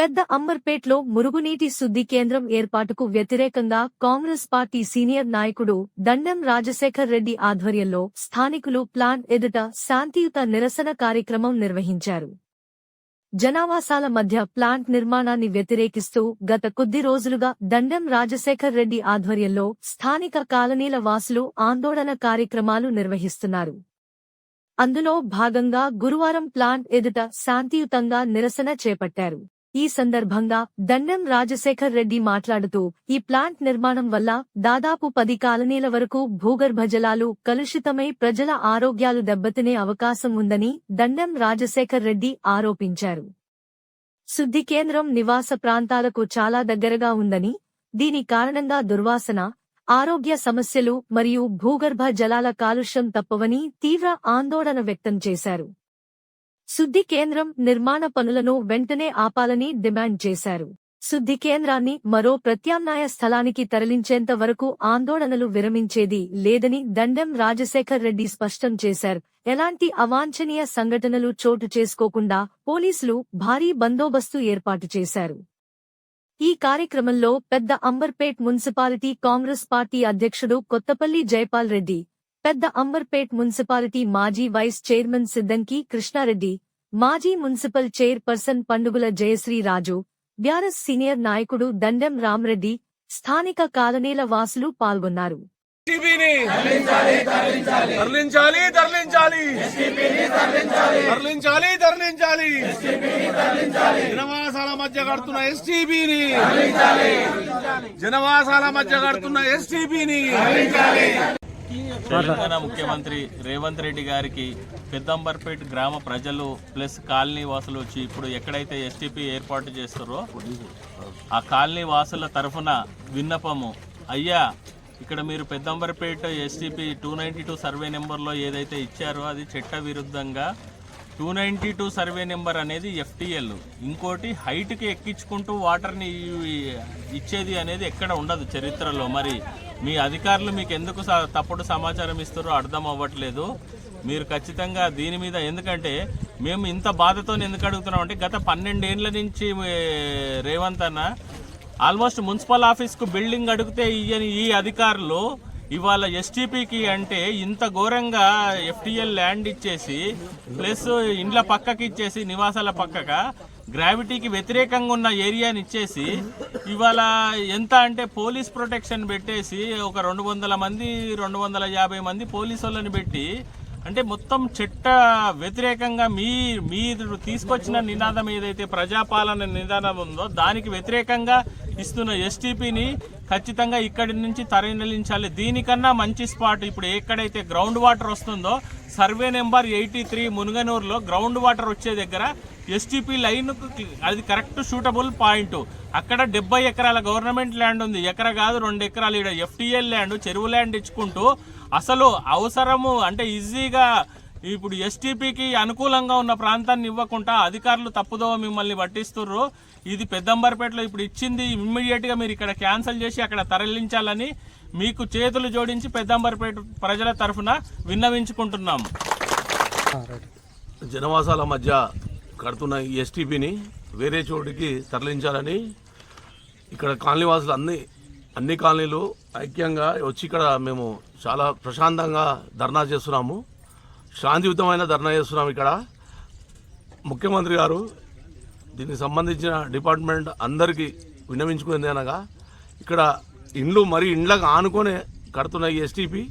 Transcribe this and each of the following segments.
పెద్ద అంబర్పేట్లో మురుగునీటి శుద్ధి కేంద్రం ఏర్పాటుకు వ్యతిరేకంగా కాంగ్రెస్ పార్టీ సీనియర్ నాయకుడు దండం రాజశేఖర్ రెడ్డి ఆధ్వర్యంలో స్థానికులు ప్లాంట్ ఎదుట శాంతియుత నిరసన కార్యక్రమం నిర్వహించారు. జనావాసాల మధ్య ప్లాంట్ నిర్మాణాన్ని వ్యతిరేకిస్తూ గత కొద్ది రోజులుగా దండం రాజశేఖర్ రెడ్డి ఆధ్వర్యంలో స్థానిక కాలనీల వాసులు ఆందోళన కార్యక్రమాలు నిర్వహిస్తున్నారు. అందులో భాగంగా గురువారం ప్లాంట్ ఎదుట శాంతియుతంగా నిరసన చేపట్టారు. ఈ సందర్భంగా దండెం రాజశేఖర్ రెడ్డి మాట్లాడుతూ ఈ ప్లాంట్ నిర్మాణం వల్ల దాదాపు పది కాలనీల వరకు భూగర్భ జలాలు కలుషితమై ప్రజల ఆరోగ్యాలు దెబ్బతినే అవకాశం ఉందని దండెం రాజశేఖర్ రెడ్డి ఆరోపించారు. శుద్ధి కేంద్రం నివాస ప్రాంతాలకు చాలా దగ్గరగా ఉందని దీని కారణంగా దుర్వాసన ఆరోగ్య సమస్యలు మరియు భూగర్భ జలాల కాలుష్యం తప్పవని తీవ్ర ఆందోళన వ్యక్తం చేశారు. శుద్ధి కేంద్రం నిర్మాణ పనులను వెంటనే ఆపాలని డిమాండ్ చేశారు. శుద్ధి కేంద్రాన్ని మరో ప్రత్యామ్నాయ స్థలానికి తరలించేంత వరకు ఆందోళనలు విరమించేది లేదని దండెం రాజశేఖర్ రెడ్డి స్పష్టం చేశారు. ఎలాంటి అవాంఛనీయ సంఘటనలు చోటు చేసుకోకుండా పోలీసులు భారీ బందోబస్తు ఏర్పాటు చేశారు. ఈ కార్యక్రమంలో పెద్ద అంబర్పేట్ మున్సిపాలిటీ కాంగ్రెస్ పార్టీ అధ్యక్షుడు కొత్తపల్లి జైపాల్ రెడ్డి పెద్ద అంబర్పేట్ మున్సిపాలిటీ మాజీ వైస్ చైర్మన్ సిద్దంకి కృష్ణారెడ్డి మాజీ municipal chairperson Pandugula Jayashree Raju BRS senior నాయకుడు దండెం రామ్రెడ్డి స్థానిక కాలనీల వాసులు పాల్గొన్నారు. జనవాసాల మధ్య కడుతున్న ఎస్టీపీని. జనవాసాల మధ్య కడుతున్న ఎస్టీపీని. తెలంగాణ ముఖ్యమంత్రి రేవంత్ రెడ్డి గారికి పెద్దంబర్పేట్ గ్రామ ప్రజలు ప్లస్ కాలనీ వాసులు వచ్చి ఇప్పుడు ఎక్కడైతే ఎస్టీపీ ఏర్పాటు చేస్తారో ఆ కాలనీ వాసుల తరఫున విన్నపము అయ్యా ఇక్కడ మీరు Peddamberpet STP two ninety two survey నెంబర్లో ఏదైతే ఇచ్చారో అది చట్ట విరుద్ధంగా two ninety two survey number అనేది ఎఫ్టిఎల్. ఇంకోటి హైట్కి ఎక్కించుకుంటూ వాటర్ని ఇచ్చేది అనేది ఎక్కడ ఉండదు చరిత్రలో. మరి మీ అధికారులు మీకు ఎందుకు తప్పుడు సమాచారం ఇస్తారో అర్థం అవ్వట్లేదు. మీరు ఖచ్చితంగా దీని మీద ఎందుకంటే మేము ఇంత బాధతో ఎందుకు అడుగుతున్నాం అంటే గత పన్నెండేండ్ల నుంచి రేవంత్ అన్న ఆల్మోస్ట్ మున్సిపల్ ఆఫీస్కు బిల్డింగ్ అడిగితే ఇయ్యని ఈ అధికారులు ఇవాళ ఎస్టీపీకి అంటే ఇంత ఘోరంగా ఎఫ్టీఎల్ ల్యాండ్ ఇచ్చేసి ప్లస్ ఇండ్ల పక్కకి ఇచ్చేసి నివాసాల పక్కక గ్రావిటీకి వ్యతిరేకంగా ఉన్న ఏరియాని ఇచ్చేసి ఇవాళ ఎంత అంటే పోలీస్ ప్రొటెక్షన్ పెట్టేసి ఒక రెండు వందల మంది రెండు వందల యాభై మంది పోలీసు వాళ్ళని పెట్టి అంటే మొత్తం చట్ట వ్యతిరేకంగా మీ మీరు తీసుకొచ్చిన నినాదం ఏదైతే ప్రజాపాలన నినాదం ఉందో దానికి వ్యతిరేకంగా ఇస్తున్న ఎస్టీపీని ఖచ్చితంగా ఇక్కడి నుంచి తరలించాలి. దీనికన్నా మంచి స్పాట్ ఇప్పుడు ఎక్కడైతే గ్రౌండ్ వాటర్ వస్తుందో సర్వే నెంబర్ ఎయిటీ త్రీ మునుగనూరులో గ్రౌండ్ వాటర్ వచ్చే దగ్గర ఎస్టీపీ లైన్ అది కరెక్ట్ సూటబుల్ పాయింట్ అక్కడ డెబ్బై ఎకరాల గవర్నమెంట్ ల్యాండ్ ఉంది. ఎకరా కాదు రెండు ఎకరాలు. ఇక్కడ ఎఫ్టీఎల్ ల్యాండ్ చెరువు ల్యాండ్ ఇచ్చుకుంటూ అసలు అవసరము అంటే ఈజీగా ఇప్పుడు ఎస్టీపీకి అనుకూలంగా ఉన్న ప్రాంతాన్ని ఇవ్వకుండా అధికారులు తప్పుదోవ మిమ్మల్ని పట్టిస్తుర్రు. ఇది పెద్దంబర్పేటలో ఇప్పుడు ఇచ్చింది. ఇమ్మీడియట్గా మీరు ఇక్కడ క్యాన్సిల్ చేసి అక్కడ తరలించాలని మీకు చేతులు జోడించి పెద్దంబర్పేట ప్రజల తరఫున విన్నవించుకుంటున్నాము. జనవాసాల మధ్య కడుతున్న ఈ ఎస్టీపీని వేరే చోటికి తరలించాలని ఇక్కడ కాలనీవాసులు అన్ని అన్ని కాలనీలు ఐక్యంగా వచ్చి ఇక్కడ మేము చాలా ప్రశాంతంగా ధర్నా చేస్తున్నాము. శాంతియుతమైన ధర్నా చేస్తున్నాం ఇక్కడ. ముఖ్యమంత్రి గారు దీనికి సంబంధించిన డిపార్ట్మెంట్ అందరికీ విన్నవించుకుంది అనగా ఇక్కడ ఇండ్లు మరి ఇండ్లకు ఆనుకొని కడుతున్న ఈ ఎస్టీపీ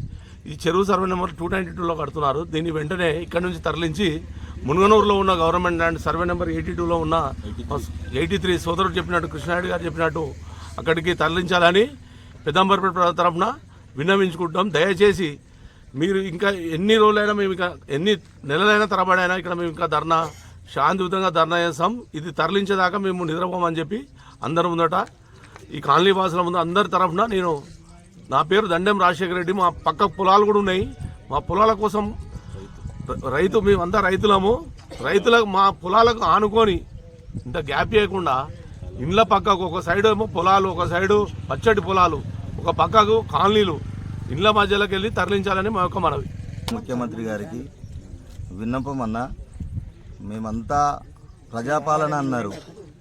ఈ చెరువు సర్వే నెంబర్ టూ నైంటీ టూలో కడుతున్నారు. దీన్ని వెంటనే ఇక్కడ నుంచి తరలించి మునుగనూరులో ఉన్న government land survey number eighty టూలో ఉన్న ఎయిటీ త్రీ సోదరుడు చెప్పినట్టు కృష్ణారెడ్డి గారు చెప్పినట్టు అక్కడికి తరలించాలని పెద్దంబర్పేట తరఫున విన్నవించుకుంటాం. దయచేసి మీరు ఇంకా ఎన్ని రోజులైనా మేము ఇంకా ఎన్ని నెలలైనా తరబడైనా ఇక్కడ మేము ఇంకా ధర్నా శాంతియుతంగా ధర్నా చేస్తాం. ఇది తరలించేదాకా మేము నిద్రపోమని చెప్పి అందరి ముందట ఈ కాలనీ వాసుల ముందు అందరి తరఫున నేను నా పేరు దండెం రాజశేఖర రెడ్డి. మా పక్క పొలాలు కూడా ఉన్నాయి. మా పొలాల కోసం రైతు మేమంతా రైతులము. రైతులకు మా పొలాలకు ఆనుకొని ఇంత గ్యాప్ చేయకుండా ఇండ్ల పక్కకు ఒక సైడ్ ఏమో పొలాలు ఒక సైడు పచ్చటి పొలాలు ఒక పక్కకు కాలనీలు. ఇళ్ళ మధ్యలోకి వెళ్ళి తరలించాలని మా యొక్క మనవి. ముఖ్యమంత్రి గారికి విన్నపం అన్నా మేమంతా ప్రజాపాలన అన్నారు.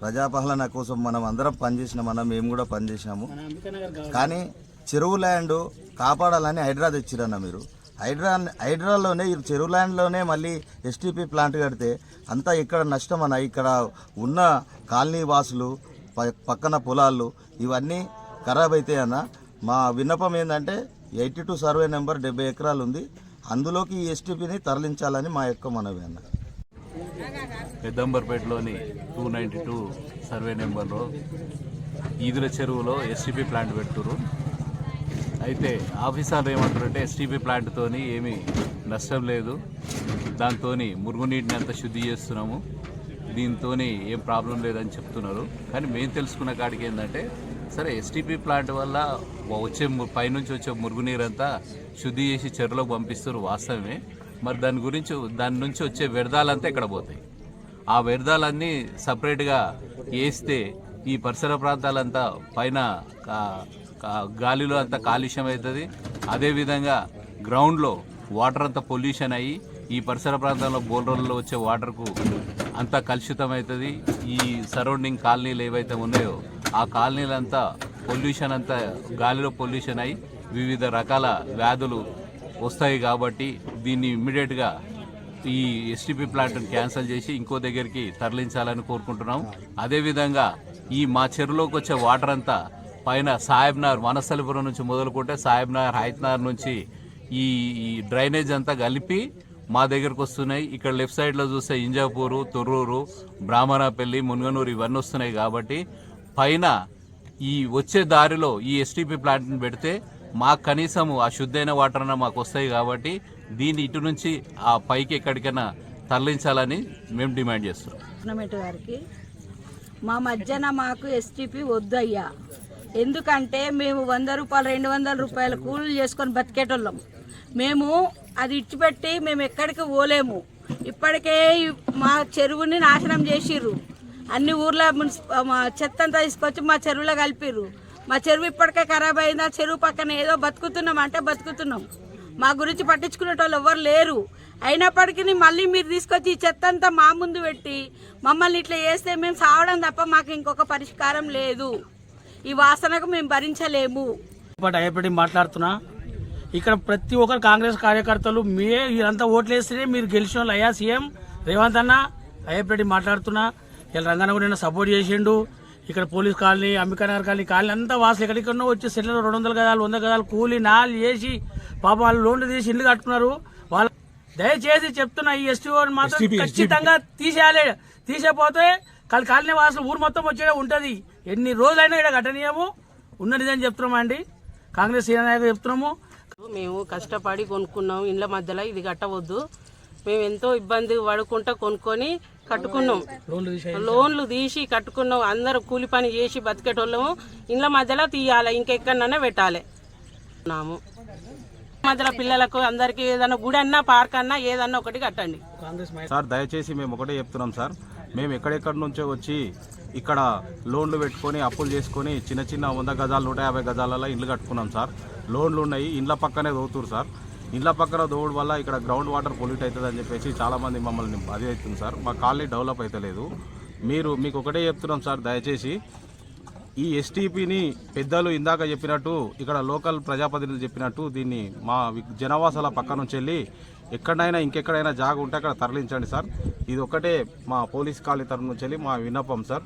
ప్రజాపాలన కోసం మనం అందరం పనిచేసినాం అన్న మేము కూడా పనిచేసినాము. కానీ చెరువు ల్యాండ్ కాపాడాలని హైడ్రా తెచ్చిరన్న మీరు. హైడ్రా హైడ్రాలోనే ఈ చెరువు ల్యాండ్లోనే మళ్ళీ ఎస్టీపీ ప్లాంట్ కడితే అంతా ఇక్కడ నష్టం అన్న ఇక్కడ ఉన్న కాలనీ వాసులు పక్కన పొలాలు ఇవన్నీ ఖరాబ్ అవుతాయి అన్న మా విన్నపం ఏంటంటే ఎయిటీ టూ సర్వే నెంబర్ డెబ్బై ఎకరాలు ఉంది అందులోకి ఈ ఎస్టీపీని తరలించాలని మా యొక్క మనవి అన్న. పెద్దంబర్పేటలోని టూ నైంటీ టూ సర్వే నెంబర్లో ఈదుల చెరువులో ఎస్టీపీ ప్లాంట్ పెడుతురు అయితే ఆఫీసర్లు ఏమంటారంటే ఎస్టీపీ ప్లాంట్తోని ఏమీ నష్టం లేదు. దాంతో మురుగునీటిని అంతా శుద్ధి చేస్తున్నాము. దీంతో ఏం ప్రాబ్లం లేదని చెప్తున్నారు. కానీ మేము తెలుసుకున్న కాడికి ఏంటంటే సరే ఎస్టీపీ ప్లాంట్ వల్ల వచ్చే ము- పైనుంచి వచ్చే మురుగునీరు అంతా శుద్ధి చేసి చెరువులోకి పంపిస్తారు వాస్తవమే. మరి దాని గురించి దాని నుంచి వచ్చే వ్యర్థాలంతా ఇక్కడ పోతాయి. ఆ వ్యర్థాలన్నీ సపరేట్గా వేస్తే ఈ పరిసర ప్రాంతాలంతా పైన గాలిలో అంతా కాలుష్యం అవుతుంది. అదేవిధంగా గ్రౌండ్లో వాటర్ అంతా పొల్యూషన్ అయ్యి ఈ పరిసర ప్రాంతంలో బోర్లలో వచ్చే వాటర్కు అంతా కలుషితం అవుతుంది ఈ సరౌండింగ్ కాలనీలు ఏవైతే ఉన్నాయో ఆ కాలనీలంతా పొల్యూషన్ అంతా గాలిలో పొల్యూషన్ అయ్యి వివిధ రకాల వ్యాధులు వస్తాయి కాబట్టి దీన్ని ఇమ్మీడియట్గా ఈ ఎస్టీపీ ప్లాంట్ను క్యాన్సిల్ చేసి ఇంకో దగ్గరికి తరలించాలని కోరుకుంటున్నాం. అదేవిధంగా ఈ మా చెరువులోకి వచ్చే వాటర్ అంతా పైన సాహెబ్నగర్ వనస్థలిపురం నుంచి మొదలుకుంటే సాహెబ్నగర్ హైత్నగర్ నుంచి ఈ ఈ డ్రైనేజ్ అంతా కలిపి మా దగ్గరకు వస్తున్నాయి. ఇక్కడ లెఫ్ట్ సైడ్లో చూస్తే ఇంజాపూరు తొర్రూరు బ్రాహ్మణపల్లి మున్గనూరు ఇవన్నీ వస్తున్నాయి కాబట్టి పైన ఈ వచ్చే దారిలో ఈ ఎస్టీపీ ప్లాంట్ని పెడితే మాకు కనీసం ఆ శుద్ధైన వాటర్ అన్న మాకు వస్తాయి కాబట్టి దీన్ని ఇటు నుంచి ఆ పైకి ఎక్కడికైనా తరలించాలని మేము డిమాండ్ చేస్తున్నాం. గవర్నమెంట్ గారికి మా మధ్యన మాకు ఎస్టీపీ వద్దయ్యా. ఎందుకంటే మేము వంద రూపాయలు రెండు వందల రూపాయలు కూలీలు చేసుకొని బతికేటోళ్ళం. మేము అది ఇచ్చిపెట్టి మేము ఎక్కడికి పోలేము. ఇప్పటికే మా చెరువుని నాశనం చేసిర్రు. అన్ని ఊర్ల మున్సిపల్ చెత్త అంతా తీసుకొచ్చి మా చెరువులో కలిపిర్రు. మా చెరువు ఇప్పటికే ఖరాబ్ అయింది. ఆ చెరువు పక్కన ఏదో బతుకుతున్నాం అంటే బతుకుతున్నాం. మా గురించి పట్టించుకునేటోళ్ళు ఎవరు లేరు. అయినప్పటికీ మళ్ళీ మీరు తీసుకొచ్చి ఈ చెత్త అంతా మా ముందు పెట్టి మమ్మల్ని ఇట్లా చేస్తే మేము సావడం తప్ప మాకు ఇంకొక పరిష్కారం లేదు. ఈ వాసనకు మేము భరించలేము. అయ్యపడి మాట్లాడుతున్నా. ఇక్కడ ప్రతి ఒక్కరు కాంగ్రెస్ కార్యకర్తలు మీరే ఇదంతా ఓట్లు వేస్తేనే మీరు గెలిచిన వాళ్ళు అయ్యా సీఎం రేవంత్ అన్న అయ్యపడి మాట్లాడుతున్నా. ఇలా రంగన్న కూడా నిన్న సపోర్ట్ చేసిండు. ఇక్కడ police colony Ambikanagar colony colony అంతా వాసులు ఎక్కడికన్నా వచ్చి సెట్లలో రెండు వందల గదాలు వంద గదాలు కూలి నాలు చేసి పాప వాళ్ళు లోన్లు తీసి ఇల్లు కట్టుకున్నారు. వాళ్ళ దయచేసి చెప్తున్నా ఈ ఎస్టీ మాత్రం ఖచ్చితంగా తీసేయాలి. తీసేపోతే కాలి కాలనీ వాసులు ఊరు మొత్తం వచ్చేదే ఉంటది. ఎన్ని రోజులైనా ఇక్కడ కట్టనీయము. ఉన్నదిదని చెప్తున్నామండి. కాంగ్రెస్ సీనియర్ నాయకులు చెప్తున్నాము. మేము కష్టపడి కొనుక్కున్నాం ఇండ్ల మధ్యలో ఇది కట్టవద్దు. మేము ఎంతో ఇబ్బంది పడుకుంటా కొనుక్కొని కట్టుకున్నాం. లోన్లు తీసే లోన్లు తీసి కట్టుకున్నాం. అందరూ కూలి పని చేసి బతికేటోళ్ళము. ఇండ్ల మధ్యలో తీయాలి ఇంకెక్కడన్నా పెట్టాలి. నాము మధ్యలో పిల్లలకు అందరికి ఏదన్నా గుడి అన్నా పార్క్ అన్నా ఏదన్నా ఒకటి కట్టండి. సార్ దయచేసి మేము ఒకటే చెప్తున్నాం సార్. మేము ఎక్కడెక్కడి నుంచో వచ్చి ఇక్కడ లోన్లు పెట్టుకొని అప్పులు చేసుకొని చిన్న చిన్న వంద గజాలు నూట యాభై గజాలలో ఇండ్లు కట్టుకున్నాం సార్. లోన్లు ఉన్నాయి ఇండ్ల పక్కనే దోతురు సార్. ఇండ్ల పక్కన దోవడం వల్ల ఇక్కడ గ్రౌండ్ వాటర్ పొల్యూట్ అవుతుంది అని చెప్పేసి చాలామంది మమ్మల్ని అది అవుతుంది సార్. మా కాలనీ డెవలప్ అవుతలేదు మీరు మీకు ఒకటే చెప్తున్నాం సార్ దయచేసి. ఈ ఎస్టీపీని పెద్దలు ఇందాక చెప్పినట్టు ఇక్కడ లోకల్ ప్రజాప్రతినిధులు చెప్పినట్టు దీన్ని మా జనవాసాల పక్క నుంచి వెళ్ళి ఎక్కడైనా ఇంకెక్కడైనా జాగ ఉంటే అక్కడ తరలించండి సార్. ఇది ఒకటే మా పోలీస్ కాలనీ తరఫు నుంచి వెళ్ళి మా విన్నపం సార్.